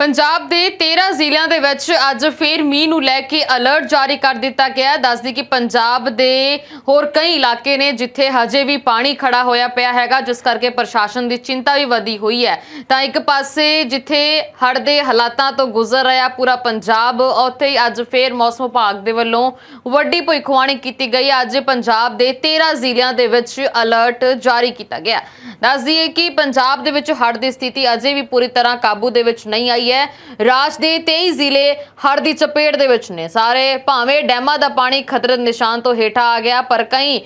ਪੰਜਾਬ ਦੇ 13 ਜ਼ਿਲ੍ਹਿਆਂ ਦੇ ਵਿੱਚ ਅੱਜ ਫੇਰ ਮੀਂਹ ਨੂੰ ਲੈ ਕੇ ਅਲਰਟ ਜਾਰੀ ਕਰ ਦਿੱਤਾ ਗਿਆ ਹੈ। ਦੱਸਦੀ ਕਿ ਪੰਜਾਬ ਦੇ ਹੋਰ ਕਈ ਇਲਾਕੇ ਨੇ ਜਿੱਥੇ ਹਜੇ ਵੀ ਪਾਣੀ ਖੜਾ ਹੋਇਆ ਪਿਆ ਹੈਗਾ, ਜਿਸ ਕਰਕੇ ਪ੍ਰਸ਼ਾਸਨ ਦੀ ਚਿੰਤਾ ਵੀ ਵਧੀ ਹੋਈ ਹੈ। ਤਾਂ ਇੱਕ ਪਾਸੇ ਜਿੱਥੇ ਹੜ੍ਹ ਦੇ ਹਾਲਾਤਾਂ ਤੋਂ ਗੁਜ਼ਰ ਰਿਹਾ ਪੂਰਾ ਪੰਜਾਬ, ਉੱਥੇ ਹੀ ਅੱਜ ਫੇਰ ਮੌਸਮ ਵਿਭਾਗ ਦੇ ਵੱਲੋਂ ਵੱਡੀ ਭੁੱਖਵਾਣੀ ਕੀਤੀ ਗਈ। ਅੱਜ ਪੰਜਾਬ ਦੇ 13 ਜ਼ਿਲ੍ਹਿਆਂ ਦੇ ਵਿੱਚ ਅਲਰਟ ਜਾਰੀ ਕੀਤਾ ਗਿਆ। ਦੱਸ ਦਈਏ ਕਿ ਪੰਜਾਬ ਦੇ ਵਿੱਚ ਹੜ੍ਹ ਦੀ ਸਥਿਤੀ ਅਜੇ ਵੀ ਪੂਰੀ ਤਰ੍ਹਾਂ ਕਾਬੂ ਦੇ ਵਿੱਚ ਨਹੀਂ ਆਈ ਹੈ। ਰਾਜ ਦੇ 23 ਜ਼ਿਲ੍ਹੇ ਹੜ੍ਹ ਦੀ ਚਪੇਟ ਦੇ ਵਿੱਚ ਨੇ। ਸਾਰੇ ਭਾਵੇਂ ਡੈਮਾਂ ਦਾ ਪਾਣੀ ਖਤਰੇ ਦੇ ਨਿਸ਼ਾਨ ਤੋਂ ਹੇਠਾਂ ਆ ਗਿਆ, ਪਰ ਕਈ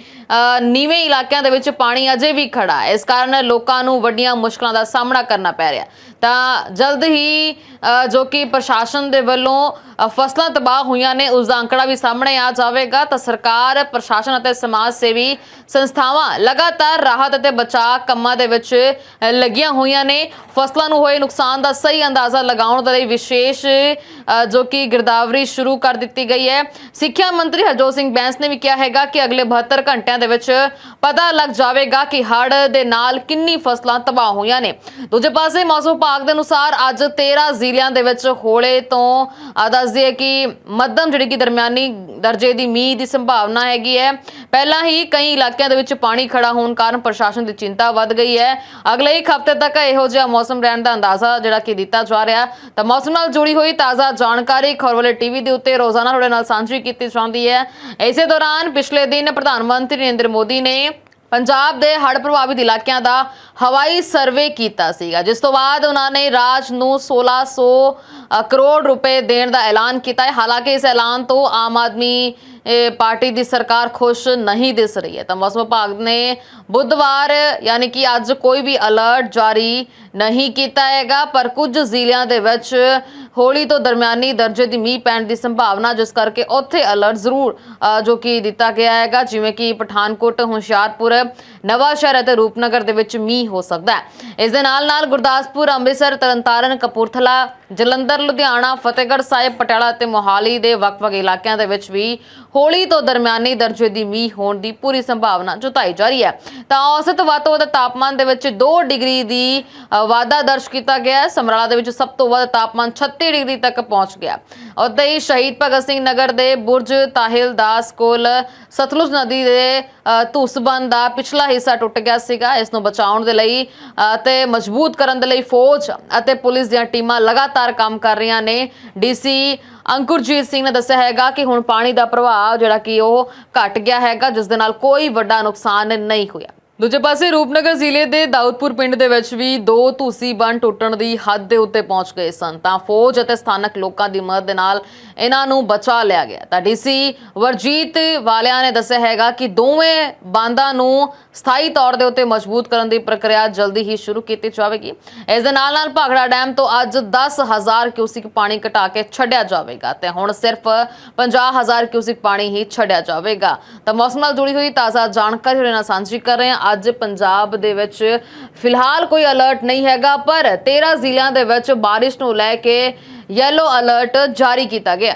ਨੀਵੇਂ ਇਲਾਕਿਆਂ ਦੇ ਵਿੱਚ ਪਾਣੀ ਅਜੇ ਵੀ ਖੜਾ ਹੈ। ਇਸ ਕਾਰਨ ਲੋਕਾਂ ਨੂੰ ਵੱਡੀਆਂ ਮੁਸ਼ਕਲਾਂ ਦਾ ਸਾਹਮਣਾ ਕਰਨਾ ਪੈ ਰਿਹਾ। ਤਾਂ ਜਲਦ ਹੀ ਜੋ ਕਿ ਪ੍ਰਸ਼ਾਸਨ ਦੇ ਵੱਲੋਂ ਫਸਲਾਂ ਤਬਾਹ ਹੋਈਆਂ ਨੇ, ਉਸ ਦਾ ਅੰਕੜਾ ਵੀ ਸਾਹਮਣੇ ਆ ਜਾਵੇਗਾ। ਤਾਂ ਸਰਕਾਰ, ਪ੍ਰਸ਼ਾਸਨ ਅਤੇ ਸਮਾਜ ਸੇਵੀ ਸੰਸਥਾਵਾਂ ਲਗਾਤਾਰ ਰਾਹਤ ਅਤੇ ਬਚਾਅ ਕੰਮਾਂ ਦੇ ਵਿੱਚ ਲੱਗੀਆਂ ਹੋਈਆਂ ਨੇ। ਫਸਲਾਂ ਨੂੰ ਹੋਏ ਨੁਕਸਾਨ ਦਾ ਸਹੀ ਅੰਦਾਜ਼ਾ ਲਗਾਉਣ ਦੇ ਲਈ ਵਿਸ਼ੇਸ਼ ਜੋ ਕਿ ਗਿਰਦਾਵਰੀ ਸ਼ੁਰੂ ਕਰ ਦਿੱਤੀ ਗਈ ਹੈ। ਸਿੱਖਿਆ ਮੰਤਰੀ ਹਰਜੋਤ ਸਿੰਘ ਬੈਂਸ ਨੇ ਵੀ ਕਿਹਾ ਹੈਗਾ ਕਿ ਅਗਲੇ 72 ਘੰਟਿਆਂ ਦੇ ਵਿੱਚ ਪਤਾ ਲੱਗ ਜਾਵੇਗਾ ਕਿ ਹੜ੍ਹ ਦੇ ਨਾਲ ਕਿੰਨੀ ਫਸਲਾਂ ਤਬਾਹ ਹੋਈਆਂ ਨੇ। ਦੂਜੇ ਪਾਸੇ ਮੌਸਮ ਵਿਭਾਗ ਦੇ ਅਨੁਸਾਰ ਅੱਜ 13 ਜ਼ਿਲ੍ਹਿਆਂ ਦੇ ਵਿੱਚ ਹੋਲੇ ਤੋਂ ਅ, ਦੱਸ ਦਈਏ ਕਿ ਮੱਧਮ ਜਿਹੜੀ ਕਿ ਦਰਮਿਆਨੀ ਦਰਜੇ ਦੀ ਮੀਂਹ ਦੀ ਸੰਭਾਵਨਾ ਹੈਗੀ ਹੈ। ਪਹਿਲਾਂ ਹੀ ਕਈ ਇਲਾਕਿਆਂ ਦੇ ਵਿੱਚ ਪਾਣੀ ਖੜਾ ਹੋਣ ਕਾਰਨ ਪ੍ਰਸ਼ਾਸਨ ਦੀ ਚਿੰਤਾ ਵੱਧ ਗਈ ਹੈ। ਅਗਲੇ ਇੱਕ ਹਫ਼ਤੇ ਤੱਕ ਇਹੋ ਜਿਹਾ ਮੌਸਮ ਰਹਿਣ ਦਾ ਅੰਦਾਜ਼ਾ ਜਿਹੜਾ ਕਿ ਦਿੱਤਾ ਜਾ ਰਿਹਾ ਤਾਂ ਮੌਸਮ ਨਾਲ ਜੁੜੀ ਹੋਈ ਤਾਜ਼ਾ ਜਾਣਕਾਰੀ ਖਬਰ ਵਾਲੇ ਟੀਵੀ ਦੇ ਉੱਤੇ ਰੋਜ਼ਾਨਾ ਤੁਹਾਡੇ ਨਾਲ ਸਾਂਝੀ ਕੀਤੀ ਜਾਂਦੀ ਹੈ। ਇਸੇ ਦੌਰਾਨ ਪਿਛਲੇ ਦਿਨ ਪ੍ਰਧਾਨ ਮੰਤਰੀ ਨਰਿੰਦਰ ਮੋਦੀ ਨੇ ਪੰਜਾਬ ਦੇ ਹੜ੍ਹ ਪ੍ਰਭਾਵਿਤ ਇਲਾਕਿਆਂ ਦਾ ਹਵਾਈ ਸਰਵੇ ਕੀਤਾ ਸੀਗਾ ਜਿਸ ਤੋਂ ਬਾਅਦ ਉਹਨਾਂ ਨੇ ਰਾਜ ਨੂੰ 1600 ਅ, ਕਰੋੜ ਰੁਪਏ ਦੇਣ ਦਾ ਐਲਾਨ ਕੀਤਾ ਹੈ। ਹਾਲਾਂਕਿ ਇਸ ਐਲਾਨ ਤੋਂ ਆਮ ਆਦਮੀ ਪਾਰਟੀ ਦੀ ਸਰਕਾਰ ਖੁਸ਼ ਨਹੀਂ ਦਿਸ ਰਹੀ ਹੈ। ਤਾਂ ਮੌਸਮ ਵਿਭਾਗ ਨੇ ਬੁੱਧਵਾਰ ਯਾਨੀ ਕਿ ਅੱਜ ਕੋਈ ਵੀ ਅਲਰਟ ਜਾਰੀ ਨਹੀਂ ਕੀਤਾ ਹੈਗਾ ਪਰ ਕੁਝ ਜ਼ਿਲ੍ਹਿਆਂ ਦੇ ਵਿੱਚ ਹੌਲੀ ਤੋਂ ਦਰਮਿਆਨੀ ਦਰਜੇ ਦੀ ਮੀਂਹ ਪੈਣ ਦੀ ਸੰਭਾਵਨਾ, ਜਿਸ ਕਰਕੇ ਉੱਥੇ ਅਲਰਟ ਜ਼ਰੂਰ ਜੋ ਕਿ ਦਿੱਤਾ ਗਿਆ ਹੈਗਾ, ਜਿਵੇਂ ਕਿ ਪਠਾਨਕੋਟ, ਹੁਸ਼ਿਆਰਪੁਰ ਨਵਾਂ ਸ਼ਹਿਰ ਅਤੇ ਰੂਪਨਗਰ ਦੇ ਵਿੱਚ ਮੀਂਹ ਹੋ ਸਕਦਾ ਹੈ। ਇਸ ਦੇ ਨਾਲ ਨਾਲ ਗੁਰਦਾਸਪੁਰ, ਅੰਮ੍ਰਿਤਸਰ, ਤਰਨਤਾਰਨ, ਕਪੂਰਥਲਾ, ਜਲੰਧਰ, ਲੁਧਿਆਣਾ, ਫਤਿਹਗੜ੍ਹ ਸਾਹਿਬ, ਪਟਿਆਲਾ ਅਤੇ ਮੋਹਾਲੀ ਦੇ ਵੱਖ-ਵੱਖ ਇਲਾਕਿਆਂ ਦੇ ਵਿੱਚ ਵੀ ਹੋਲੀ ਤੋਂ ਦਰਮਿਆਨੀ ਦਰਜੇ ਦੀ ਮੀਂਹ ਹੋਣ ਦੀ ਪੂਰੀ ਸੰਭਾਵਨਾ ਜਤਾਈ ਜਾ ਰਹੀ ਹੈ। ਤਾਂ ਔਸਤ ਵੱਧ ਤੋਂ ਵੱਧ ਤਾਪਮਾਨ ਦੇ ਵਿੱਚ 2 ਡਿਗਰੀ ਦੀ ਵਾਧਾ ਦਰਜ ਕੀਤਾ ਗਿਆ ਹੈ। ਸਮਰਾਲਾ ਦੇ ਵਿੱਚ ਸਭ ਤੋਂ ਵੱਧ ਤਾਪਮਾਨ 36 ਡਿਗਰੀ ਤੱਕ ਪਹੁੰਚ ਗਿਆ। ਉੱਥੇ ਹੀ ਸ਼ਹੀਦ ਭਗਤ ਸਿੰਘ ਨਗਰ ਦੇ ਬੁਰਜ ਤਾਹਿਲ ਦਾਸ ਕੋਲ ਸਤਲੁਜ ਨਦੀ ਦੇ ਅ, ਦਾ ਪਿਛਲਾ ਹਿੱਸਾ ਟੁੱਟ ਗਿਆ ਸੀਗਾ। ਇਸ ਨੂੰ ਬਚਾਉਣ ਦੇ ਲਈ ਅ, ਤੇ ਮਜ਼ਬੂਤ ਕਰਨ ਦੇ ਲਈ ਫੌਜ ਅਤੇ ਪੁਲਿਸ ਦੀਆਂ ਟੀਮਾਂ ਲਗਾਤਾਰ ਕੰਮ ਕਰ ਰਹੀਆਂ ਨੇ। ਡੀਸੀ ਅੰਕੁਰਜੀਤ ਸਿੰਘ ਨੇ ਦੱਸਿਆ ਹੈਗਾ ਕਿ ਹੁਣ ਪਾਣੀ ਦਾ ਪ੍ਰਵਾਹ ਜਿਹੜਾ ਕਿ ਉਹ ਘਟ ਗਿਆ ਹੈਗਾ ਜਿਸ ਦੇ ਨਾਲ ਕੋਈ ਵੱਡਾ ਨੁਕਸਾਨ ਨਹੀਂ ਹੋਇਆ। ਦੂਜੇ ਪਾਸੇ ਰੂਪਨਗਰ ਜ਼ਿਲ੍ਹੇ ਦੇ ਦਾਊਦਪੁਰ ਪਿੰਡ ਦੇ ਵਿੱਚ ਵੀ ਦੋ ਧੂਸੀ ਬੰਨ ਟੁੱਟਣ ਦੀ ਹੱਦ ਦੇ ਉੱਤੇ ਪਹੁੰਚ ਗਏ ਸਨ। ਤਾਂ ਫੌਜ ਅਤੇ ਸਥਾਨਕ ਲੋਕਾਂ ਦੀ ਮਦਦ ਦੇ ਨਾਲ ਇਹਨਾਂ ਨੂੰ ਬਚਾ ਲਿਆ ਗਿਆ। ਤਾਂ ਡੀਸੀ ਵਰਜੀਤ ਵਾਲਿਆਂ ਨੇ ਦੱਸਿਆ ਹੈਗਾ ਕਿ ਦੋਵੇਂ ਬੰਦਾਂ ਨੂੰ ਸਥਾਈ ਤੌਰ ਦੇ ਉੱਤੇ ਮਜ਼ਬੂਤ ਕਰਨ ਦੀ ਪ੍ਰਕਿਰਿਆ ਜਲਦੀ ਹੀ ਸ਼ੁਰੂ ਕੀਤੀ ਜਾਵੇਗੀ। ਇਸ ਦੇ ਨਾਲ ਨਾਲ ਭਾਗੜਾ ਡੈਮ ਤੋਂ ਅੱਜ 10000 ਕਿਊਸਿਕ ਪਾਣੀ ਘਟਾ ਕੇ ਛੱਡਿਆ ਜਾਵੇਗਾ ਤੇ ਹੁਣ ਸਿਰਫ 50000 ਕਿਊਸਿਕ ਪਾਣੀ ਹੀ ਛੱਡਿਆ ਜਾਵੇਗਾ। ਤਾਂ ਮੌਸਮ ਨਾਲ ਜੁੜੀ ਹੋਈ ਤਾਜ਼ਾ ਜਾਣਕਾਰੀ ਤੁਹਾਡੇ ਨਾਲ ਸਾਂਝੀ ਕਰ ਰਹੇ ਹਾਂ ਅੱਜ ਪੰਜਾਬ ਦੇ ਵਿੱਚ ਫਿਲਹਾਲ ਕੋਈ ਅਲਰਟ ਨਹੀਂ ਹੈਗਾ, ਪਰ 13 ਜ਼ਿਲ੍ਹਿਆਂ ਦੇ ਵਿੱਚ ਬਾਰਿਸ਼ ਨੂੰ ਲੈ ਕੇ ਯੈਲੋ ਅਲਰਟ ਜਾਰੀ ਕੀਤਾ ਗਿਆ।